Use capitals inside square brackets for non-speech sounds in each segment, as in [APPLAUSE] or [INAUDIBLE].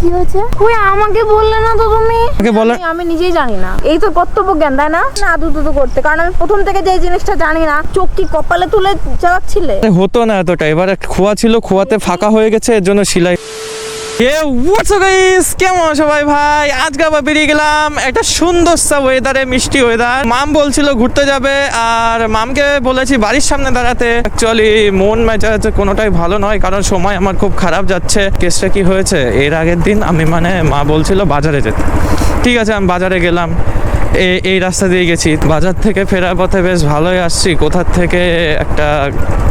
কি হয়েছে? কই আমাকে বললে না তো তুমি। আমাকে বলো- আমি- নিজেই জানি না। এই তো কর্তব্য জ্ঞান তাই না? না আদু দুদু করতে। কারণ আমি প্রথম থেকে যে জিনিসটা জানি না চোখ কি কপালে তুলে চালাচ্ছিলে? হতো না এতটা। এবার একটা খোয়া ছিল খোয়াতে ফাঁকা হয়ে গেছে এর জন্য সিলাই এ হোয়াটস গাইস কেমন সবাই ভাই? আজকে আবার বেরিয়ে গেলাম একটা সুন্দর সা ওয়েদারে মিষ্টি ওয়েদার মাম বলছিল ঘুরতে যাবে, আর মামকে বলেছি বাড়ির সামনে দাঁড়াতে। অ্যাকচুয়ালি মন মেজাজ কোনোটাই ভালো নয়, কারণ সময় আমার খুব খারাপ যাচ্ছে। কেসটা কি হয়েছে? এর আগের দিন আমি মানে মা বলছিল বাজারে যেতে। ঠিক আছে, আমি বাজারে গেলাম। এই রাস্তা দিয়ে গেছি। বাজার থেকে ফেরার পথে বেশ ভালোই আসছি। কোথার থেকে একটা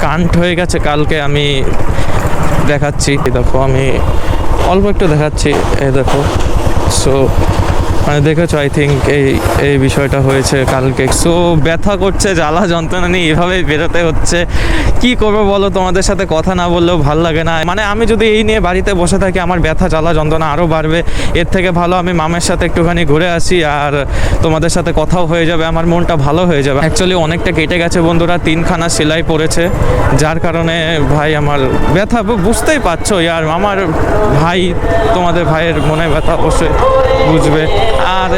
কান্ট হয়ে গেছে, কালকে আমি দেখাচ্ছি। দেখো, আমি অল্প একটু দেখাচ্ছি দেখো। সো মানে দেখেছ আই থিঙ্ক এই এই বিষয়টা হয়েছে কালকে। সো ব্যথা করছে, জ্বালা যন্ত্রণা নিয়ে এভাবেই বেরোতে হচ্ছে। কি করব বলো, তোমাদের সাথে কথা না বললেও ভালো লাগে না। মানে আমি যদি এই নিয়ে বাড়িতে বসে থাকি, আমার ব্যথা, জ্বালা যন্ত্রণা আরও বাড়বে। এর থেকে ভালো আমি মামের সাথে একটুখানি ঘুরে আসি, আর তোমাদের সাথে কথাও হয়ে যাবে, আমার মনটা ভালো হয়ে যাবে। অ্যাকচুয়ালি অনেকটা কেটে গেছে বন্ধুরা, তিনখানা সেলাই পড়েছে, যার কারণে ভাই আমার ব্যথা বুঝতেই পারছ আর আমার ভাই, তোমাদের ভাইয়ের মনে ব্যথা অবশ্যই বুঝবে। আর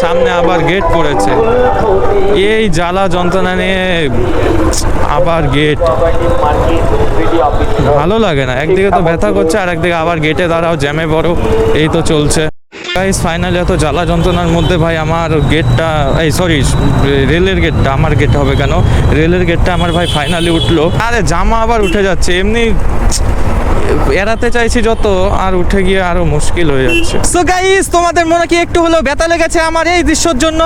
সামনে আবার গেট পড়েছে। এই জ্বালা যন্ত্রণা নিয়ে আবার গেট ভালো লাগে না, একদিকে তো ব্যথা করছে, আর একদিকে আবার গেটে দাঁড়াও জ্যামে পড়ো, এই তো চলছে। গাইস ফাইনালি এত জ্বালা যন্ত্রণার মধ্যে ভাই আমার গেটটা এই সরি রেলের গেটটা আমার গেট হবে কেন? রেলের গেটটা আমার ভাই ফাইনালি উঠল। আরে জামা আবার উঠে যাচ্ছে, এমনি এড়াতে চাইছি যত, আর উঠে গিয়ে আরও মুশকিল হয়ে যাচ্ছে। সো গাইস তোমাদের মনে কি একটু হলো ব্যথা লেগেছে আমার এই দৃশ্যর জন্য?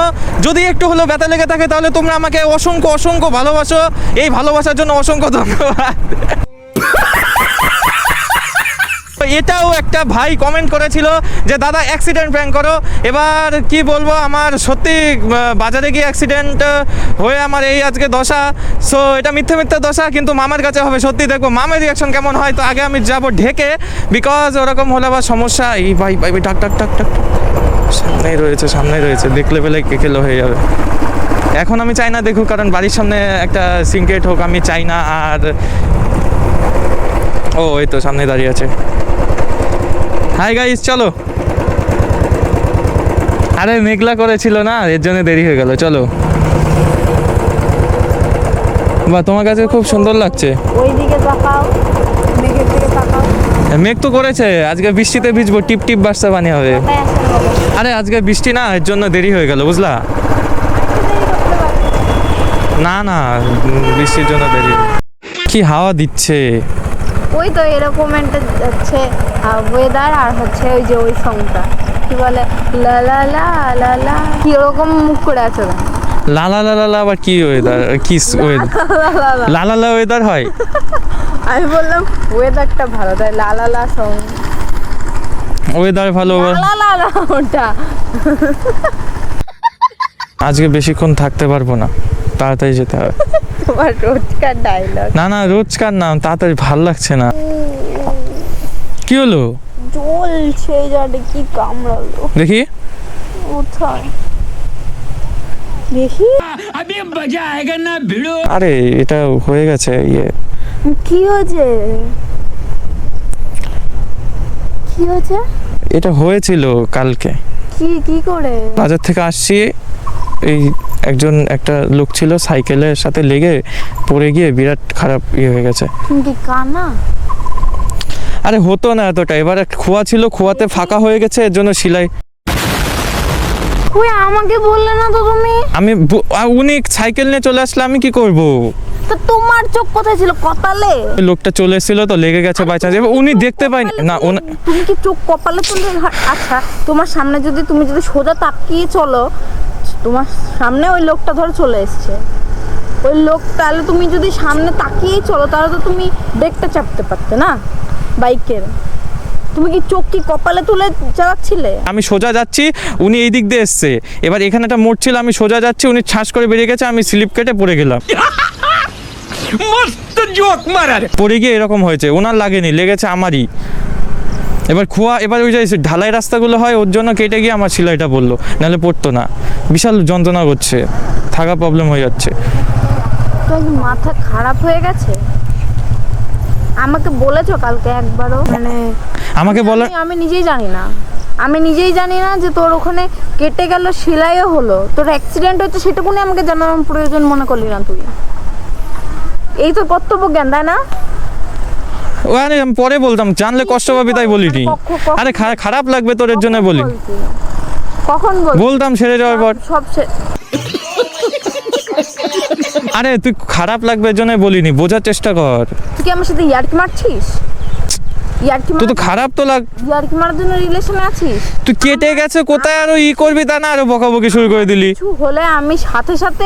যদি একটু হলো ব্যথা লেগে থাকে, তাহলে তোমরা আমাকে অসংখ্য অসংখ্য ভালোবাসো। এই ভালোবাসার জন্য অসংখ্য ধন্যবাদ। এটাও একটা ভাই কমেন্ট করেছিল যে, দাদা অ্যাক্সিডেন্ট প্র্যাঙ্ক করো। এবার কি বলব, আমার সত্যি বাজারে গিয়ে অ্যাক্সিডেন্ট হয়ে আমার এই আজকে দশা। সো এটা মিথ্যে মিথ্যে দশা, কিন্তু মামার কাছে হবে সত্যি। দেখব মামের রিয়াকশন কেমন হয়, তো আগে আমি যাব ঢেকে বিকজ ওরকম হলে আবার সমস্যা। এই ভাই ভাই ডাক ডাক ডাক ডাক সামনেই রয়েছে সামনেই রয়েছে। দেখলে পেলে কেকেলো হয়ে যাবে। এখন আমি চাই না দেখুক, কারণ বাড়ির সামনে একটা সিঙ্কেট হোক, আমি চাই না। আর ও, এই তো সামনে দাঁড়িয়ে আছে। হাই গাইস চলো। আরে মেঘলা করেছিল না এর জন্য দেরি হয়ে গেল চলো। বা তোমার কাছে খুব সুন্দর লাগছে। ওই তাকাও মেঘের দিকে তাকাও। মেঘ তো করেছে আজকে বৃষ্টিতে ভিজবো টিপ টিপ বার্ষা পানি হবে। আরে আজকে বৃষ্টি না এর জন্য দেরি হয়ে গেল বুঝলা? না না বৃষ্টির জন্য দেরি। কি হাওয়া দিচ্ছে। ওই তো এরকম একটা হচ্ছে ওয়েদার আর হচ্ছে ওই যে ওই সংটা কি বলে লা লা লা লা লা কি ওরকম মুখ করে আছে? লালা লালা লা আবার কি ওয়েদার কি ওয়েদার লালা লা ওয়েদার হয় আমি বললাম ওয়েদারটা ভালো তাই লা লা লা সং ওয়েদার ভালো লা লা লা ওটা আজকে বেশিক্ষণ থাকতে পারব না তাড়াতাড়ি যেতে হবে। [LAUGHS] তোমার রোজকার ডায়লগ না না রোজকার না তাড়াতাড়ি ভালো লাগছে না। কি হলো? জ্বলছে জানে কি কামড়ালো। দেখি। কোথায়? দেখি। আমি মজা না ভিড়ো আরে এটা হয়ে গেছে ইয়ে। কি হয়েছে? কি হয়েছে? এটা হয়েছিল কালকে। কি কি করে? বাজার থেকে আসছি এই একজন একটা লোক ছিল সাইকেলের সাথে লেগে পড়ে গিয়ে বিরাট খারাপ ইয়ে হয়ে গেছে। কানা। আরে হতো না এতটা। এবার একটা খোয়া ছিল খোয়াতে ফাঁকা হয়ে গেছে এর জন্য সিলাই। কই আমাকে বললে না তো তুমি? আমি উনি সাইকেল নিয়ে চলে আসলে আমি কি করব? তো তোমার চোখ কোথায় ছিল? কপালে? লোকটা চলে এসেছিল তো লেগে গেছে বাই চান্স উনি দেখতে পাইনি না তুমি কি চোখ কপালে তুলে আচ্ছা তোমার সামনে যদি তুমি যদি সোজা তাকিয়ে চলো তোমার সামনে ওই লোকটা ধর চলে এসছে। ওই লোক তাহলে তুমি যদি সামনে তাকিয়েই চলো তাহলে তো তুমি ব্রেকটা চাপতে পারতে না বাইকের। তুমি কি চোখ কি কপালে তুলে চালাচ্ছিলে? আমি সোজা যাচ্ছি উনি এই দিক দিয়ে এসছে। এবার এখানে একটা মোড় ছিল আমি সোজা যাচ্ছি উনি ছাস করে বেরিয়ে গেছে আমি স্লিপ কেটে পড়ে গেলাম। [LAUGHS] মস্ত জোক মারার। পড়ে গিয়ে এরকম হয়েছে ওনার লাগেনি লেগেছে আমারই। এবার খোয়া এবার ওই যে ঢালাই রাস্তাগুলো হয় ওর জন্য কেটে গিয়ে আমার সিলাইটা বলল নাহলে পড়তো না। বিশাল যন্ত্রণা করছে। থাকা প্রবলেম হয়ে যাচ্ছে। মাথা খারাপ হয়ে গেছে? আমাকে বলেছ কালকে একবারও? মানে আমাকে বলা আমি- নিজেই জানি না। আমি নিজেই জানি না যে তোর ওখানে কেটে গেল সেলাইও হলো। তোর অ্যাক্সিডেন্ট হচ্ছে সেটুকুনি আমাকে জানানোর প্রয়োজন মনে করলি না তুই। এই তো কর্তব্য জ্ঞান তাই না? আরে আমি পরে বলতাম জানলে কষ্ট পাবি তাই বলিনি। কখন- কখন- আরে খারাপ লাগবে তোর জন্য বলি। কখন বলতাম ছেড়ে যাওয়ার পর। সব আরে তুই খারাপ লাগবে জন্য বলিনি বোঝার চেষ্টা কর। তুই কি আমার সাথে ইয়ার্কি মারছিস? ইয়ার্কি তুই তো খারাপ তো লাগ ইয়ার্কি মারার জন্য রিলেশনে আছিস? তুই কেটে গেছে কোথায়? আরও ই করবি তা না আরও বকাবকি শুরু করে দিলি। কিছু হলে আমি সাথে সাথে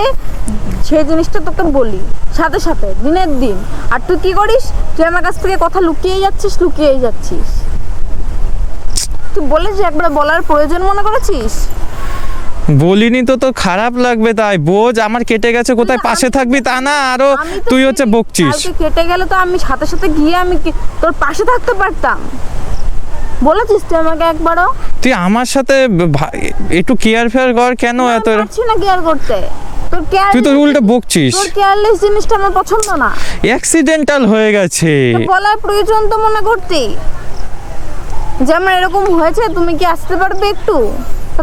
সেই জিনিসটা তোকে বলি। সাথে সাথে দিনের দিন। আর তুই কি করিস? তুই আমার কাছ থেকে কথা লুকিয়ে যাচ্ছিস লুকিয়েই যাচ্ছিস। তুই বলিস একবার বলার প্রয়োজন মনে করেছিস? বলিনি তো তোর খারাপ লাগবে তাই। বোঝ আমার কেটে গেছে কোথায় পাশে থাকবি তা না আরও তুই হচ্ছে বকছিস। কেটে গেলে তো আমি সাথে সাথে গিয়ে আমি তোর পাশে থাকতে পারতাম? বলেছিস তুই আমাকে একবারও? তুই আমার সাথে একটু কেয়ার ফেয়ার কর কেন এত? পারছি না কেয়ার করতে। তুই তো উল্টো বকছিস। তোর কেয়ারলেস জিনিসটা আমার পছন্দ না? অ্যাক্সিডেন্টাল হয়ে গেছে। বলার প্রয়োজন তো মনে করতে। যে আমার এরকম হয়েছে তুমি কি আসতে পারবে একটু?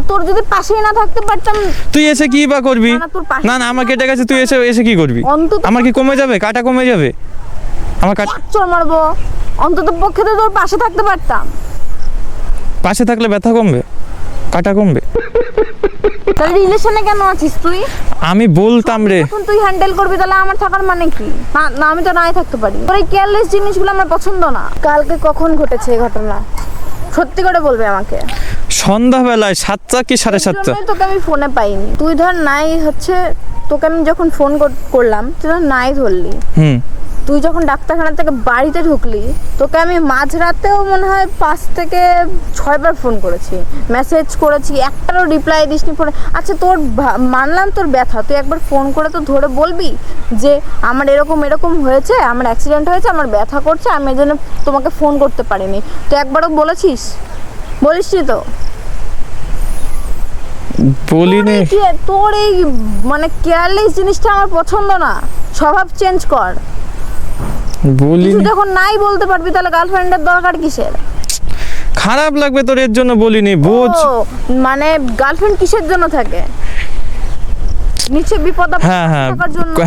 তোর যদি পাশেই না থাকতে পারতাম তুই এসে কি বা করবি? না, না, আমার কেটে গেছে তুই এসে এসে কি করবি? অন্তত- আমার কি কমে যাবে? কাটা কমে যাবে? আমার কাটা চল মারবো। অন্তত পক্ষে তো তোর পাশে থাকতে পারতাম। পাশে থাকলে ব্যথা কমবে? কাটা কমবে? তাহলে রিলেশনে কেন আছিস তুই? আমি বলতাম রে। এখন তুই হ্যান্ডেল করবি তাহলে আমার থাকার মানে কি? না আমি তো নাই থাকতে পারি। তোর এই কেয়ারলেস জিনিসগুলো আমার পছন্দ না। কালকে কখন ঘটেছে এই ঘটনা? সত্যি করে বলবে আমাকে। সন্ধ্যাবেলায় সাতটা কি সাড়ে সাতটা? তোকে আমি ফোনে পাইনি। তুই ধর নাই হচ্ছে তোকে আমি যখন ফোন করলাম তুই ধর নাই ধরলি। হুম। তুই যখন ডাক্তারখানা থেকে বাড়িতে ঢুকলি তোকে আমি মাঝরাতেও মনে হয় পাঁচ থেকে ছয়বার ফোন করেছি। মেসেজ করেছি একটারও রিপ্লাই দিসনি ফোনে আচ্ছা তোর মানলাম তোর ব্যথা। তুই একবার ফোন করে তো ধরে বলবি যে আমার এরকম এরকম হয়েছে আমার অ্যাক্সিডেন্ট হয়েছে আমার ব্যথা করছে আমি এই জন্য তোমাকে ফোন করতে পারিনি। তুই একবারও বলেছিস? বলিসনি তো? বলিনি। তোর এই মানে কেয়ারলেস জিনিসটা আমার পছন্দ না। স্বভাব চেঞ্জ কর। বলিনি। যখন নাই বলতে পারবি তাহলে গার্লফ্রেন্ডের দরকার কিসের? খারাপ লাগবে তোর এর জন্য বলিনি বোঝ। মানে গার্লফ্রেন্ড কিসের জন্য থাকে? নিচে বিপদ হ্যাঁ হ্যাঁ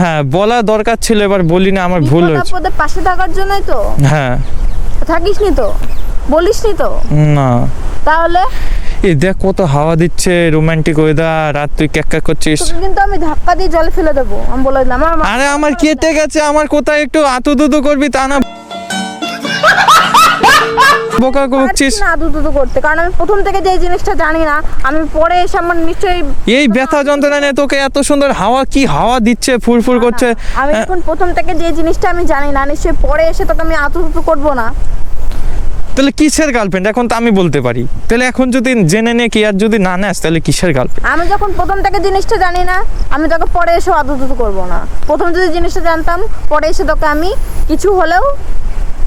হ্যাঁ বলা দরকার ছিল এবার বলিনি আমার ভুল বিপদ হয়েছে। আপদে পাশে থাকার জন্যই তো। হ্যাঁ। থাকিস নি তো? বলিস নি তো? না। তাহলে? দেখ কত হাওয়া দিচ্ছে রোমান্টিক ওয়েদার রাত তুই ক্যাক ক্যাক করছিস। কিন্তু আমি ধাক্কা দিয়ে জলে ফেলে দেবো। আমি বলে দিলাম আমার আরে আমার কেটে গেছে আমার কোথায় একটু আতু দুদু করবি তা না। [LAUGHS] বোকা পারছি না দুদু করতে কারণ আমি প্রথম থেকে যে জিনিসটা জানি না আমি পরে এসে আমার নিশ্চয়ই এই ব্যথা যন্ত্রণা নিয়ে তোকে এত সুন্দর হাওয়া কি হাওয়া দিচ্ছে ফুরফুর করছে? আমি হ্যাঁ, যখন প্রথম থেকে যে জিনিসটা আমি জানি না নিশ্চয়ই পরে এসে তোকে আমি আতু দুতু করব না। তাহলে কিসের গার্লফ্রেন্ড এখন তো আমি বলতে পারি। তাহলে এখন যদি জেনে নে কি আর যদি না নেস তাহলে কিসের গার্লফ্রেন্ড আমি যখন প্রথম থেকে জিনিসটা জানি না আমি তোকে পরে এসে আদুদুতু করব না। প্রথম যদি জিনিসটা জানতাম পরে এসে তোকে আমি কিছু হলেও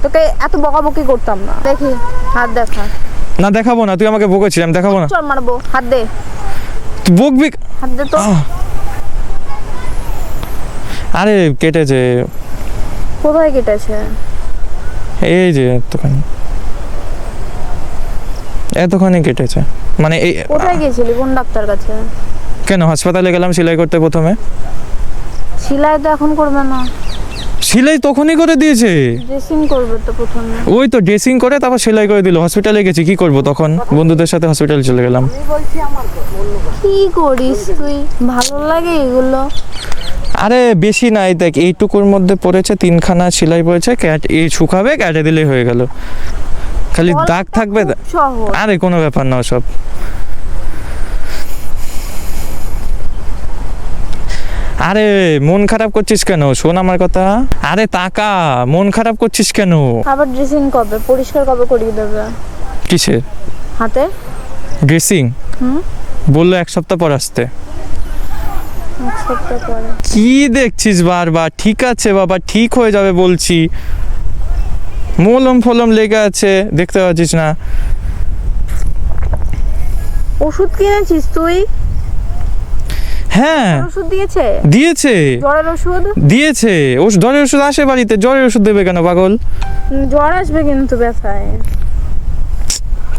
তোকে এত বকাবকি করতাম না। দেখি হাত দেখা না দেখাবো না তুই আমাকে বকেছিস আমি দেখাবো না। চল মারবো হাত দে। তুই বকবি? হাত দে তো। আরে কেটেছে। কোথায় কেটেছে? এই যে এতখানি এতখানি কেটেছে। মানে এই কোথায় গিয়েছিলি? কোন ডাক্তার কাছে? কেন? হাসপাতালে গেলাম সেলাই করতে প্রথমে। সেলাই তো এখন করবে না। সেলাই তখনই করে দিয়েছে? ড্রেসিং করবে তো প্রথমে। ওই তো ড্রেসিং করে তারপর সেলাই করে দিল। হসপিটালে গেছি কি করব তখন? বন্ধুদের সাথে হসপিটাল চলে গেলাম। কি করিস তুই? ভালো লাগে এগুলো? আরে বেশি নাই দেখ এইটুকুর মধ্যে পড়েছে তিনখানা সেলাই পড়েছে ক্যাট এই শুকাবে ক্যাটে দিলেই হয়ে গেল। খালি দাগ থাকবে আরে কোনো ব্যাপার না সব আরে মন খারাপ করছিস কেন? শোন আমার কথা। আরে তাকা মন খারাপ করছিস কেন? আবার ড্রেসিং কবে? পরিষ্কার কবে করিয়ে দেবে? কিসের? হাতে? ড্রেসিং বলল এক সপ্তাহ পর আসতে। কি দেখছিস বারবার? ঠিক আছে বাবা ঠিক হয়ে যাবে বলছি। মলম ফলম লেগে আছে দেখতে পাচ্ছিস না। ওষুধ কিনেছিস তুই? হ্যাঁ। ওষুধ দিয়েছে? দিয়েছে। জ্বরের ওষুধ? দিয়েছে। ওষুধ আসে বাড়িতে জ্বরের ওষুধ দেবে কেন পাগল? জ্বর আসবে কিন্তু ব্যথায়।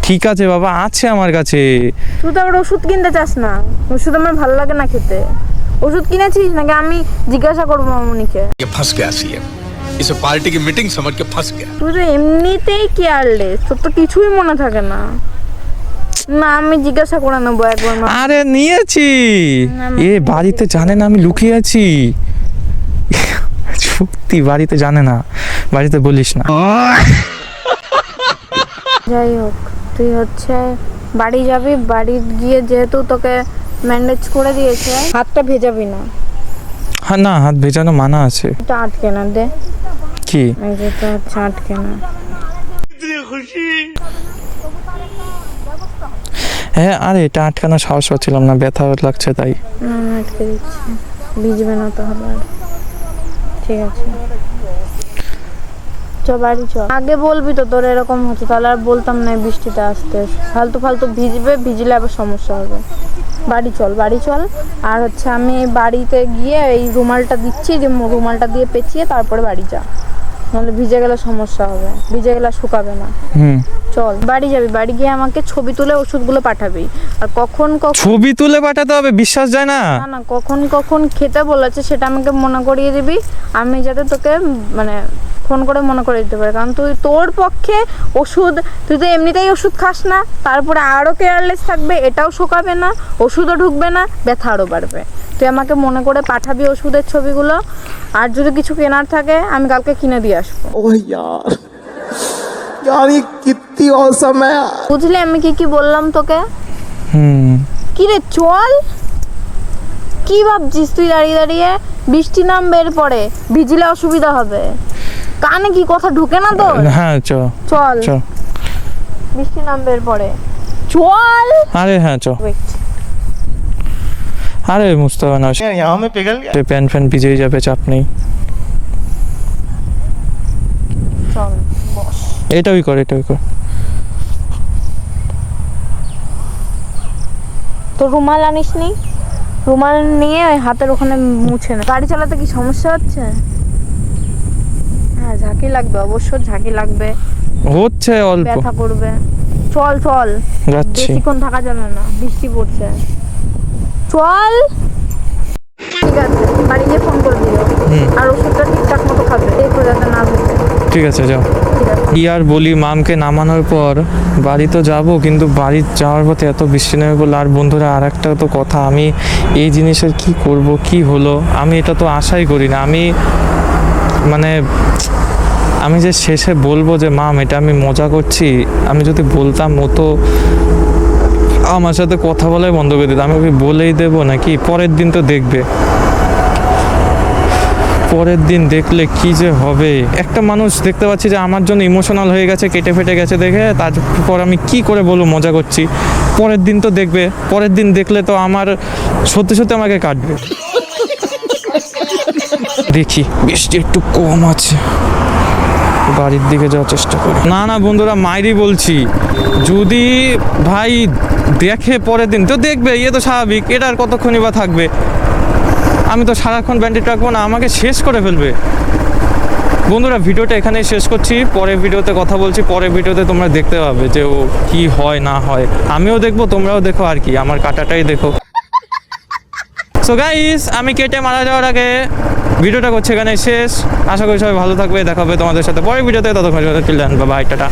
ঠিক আছে বাবা আছে আমার কাছে। তুই তো আবার ওষুধ কিনতে চাস না। ওষুধ আমার ভালো লাগে না খেতে। ওষুধ কিনেছিস নাকি আমি জিজ্ঞাসা করব মামনিকে? ফাঁসকে আসি इसे पार्टी की मीटिंग समझ के फंस गया তুই তো এমনিতেই কেয়ারলেস তোর তো কিছুই মনে থাকে না না আমি জিজ্ঞাসা করে নেবো একবার মা আরে নিয়েছি এ বাড়িতে জানে না আমি লুকিয়ে আছি সত্যি বাড়িতে জানে না বাড়িতে বলিস না যাই হোক তুই হচ্ছে বাড়ি যাবি বাড়ি গিয়ে যেহেতু তোকে ম্যান্ডেজ করে দিয়েছে হাতটা ভেজাবি না হ্যাঁ না হাত ভেজানো মানা আছে এটা আটকে না দে কি? হ্যাঁ আরে এটা আটকানো সাহস পাচ্ছিলাম না ব্যথা লাগছে তাই। আমি আটকে দিচ্ছি। ভিজবে না তাহলে আর। ঠিক আছে। চ বাড়ি চ। আগে বলবি তো তোর এরকম হচ্ছে তাহলে আর বলতাম না এই বৃষ্টিতে আসতে। ফালতু ফালতু ভিজবে ভিজলে আবার সমস্যা হবে। বাড়ি চল বাড়ি চল। আর হচ্ছে আমি বাড়িতে গিয়ে এই রুমালটা দিচ্ছি যে রুমালটা দিয়ে পেঁচিয়ে তারপরে বাড়ি যা। নাহলে ভিজে গেলে সমস্যা হবে। ভিজে গেলে শুকাবে না। চল বাড়ি যাবি বাড়ি গিয়ে আমাকে ছবি তুলে ওষুধগুলো পাঠাবি। আর কখন কখন ছবি তুলে পাঠাতে হবে? বিশ্বাস যায় না? না না কখন কখন খেতে বলেছে সেটা আমাকে মনে করিয়ে দিবি। আমি যাতে তোকে মানে ফোন করে মনে করে দিতে পারি। কারণ তুই তোর পক্ষে ওষুধ তুই তো এমনিতেই ওষুধ খাস না। তারপরে আরও কেয়ারলেস থাকবে এটাও শোকাবে না ওষুধও ঢুকবে না ব্যথা আরও বাড়বে। তুই আমাকে মনে করে পাঠাবি ওষুধের ছবিগুলো আর যদি কিছু কেনার থাকে আমি কালকে কিনে দিয়ে আসব। বুঝলি আমি কি কি বললাম তোকে? কি রে চল? কি ভাবছিস তুই দাঁড়িয়ে দাঁড়িয়ে? বৃষ্টি নাম বের পরে ভিজিলে অসুবিধা হবে। কানে কি কথা ঢুকে না তো হ্যাঁ চল। চল বৃষ্টি নামবে পরে চল! আরে হ্যাঁ চল Wait, আরে বুঝতে হবে না यहाँ में पिघल गया প্যান ফ্যান ভিজেই যাবে চাপ নেই চল বস এটাই কর এটাই কর তো রুমাল আনিস নি রুমাল নিয়ে ওই হাতের ওখানে মুছে না গাড়ি চালাতে কি সমস্যা হচ্ছে হ্যাঁ ঝাঁকি লাগবে অবশ্য ঝাঁকি লাগবে হচ্ছে অল্প ব্যথা করবে চল চল যাচ্ছি বেশিক্ষণ থাকা যাবে না বৃষ্টি পড়ছে চল। ঠিক আছে বাড়ি গিয়ে ফোন করে দিও। আর ওষুধটা ঠিকঠাক মতো খাবে দেখো যাতে না ভেবে ঠিক আছে যাও। কি আর বলি মামকে নামানোর পর বাড়ি তো যাব কিন্তু বাড়ি যাওয়ার পথে এত বৃষ্টি নেমে পড়ল। আর বন্ধুরা আর একটা তো কথা আমি এই জিনিসের কি করব কি হলো? আমি এটা তো আশাই করি না। আমি মানে আমি যে শেষে বলব যে মাম এটা আমি মজা করছি। আমি যদি বলতাম ও তো আমার সাথে কথা বলাই বন্ধ করে দিত আমি ওকে বলেই দেবো নাকি? পরের দিন তো দেখবে। পরের দিন দেখলে কি যে হবে? একটা মানুষ দেখতে পাচ্ছি যে আমার জন্য ইমোশনাল হয়ে গেছে, কেটে ফেটে গেছে দেখে, তারপর আমি কি করে বলব, মজা করছি। পরের দিন তো দেখবে। পরের দিন দেখলে তো আমার সত্যি সত্যি আমাকে কাটবে। দেখি, বৃষ্টি একটু কম আছে। বাড়ির দিকে যাওয়ার চেষ্টা করি। না না, বন্ধুরা, মাইরি বলছি। যদি ভাই দেখে পরের দিন তো দেখবে ইয়ে তো স্বাভাবিক, এটা আর কতক্ষণই বা থাকবে? আমি তো সারাক্ষণ ব্যান্ডেড রাখব না, আমাকে শেষ করে ফেলবে। বন্ধুরা, ভিডিওটা এখানেই শেষ করছি। পরের ভিডিওতে কথা বলছি, পরের ভিডিওতে তোমরা দেখতে পাবে যে ও কি হয়, না হয়। আমিও দেখব, তোমরাও দেখো আর কি, আমার কাটাটাই দেখো। সো গাইস আমি কেটে মারা যাওয়ার আগে ভিডিওটা করছি এখানে শেষ। আশা করি সবাই ভালো থাকবে, দেখা হবে তোমাদের সাথে পরের ভিডিওতে। ততক্ষণ বাই টাটা।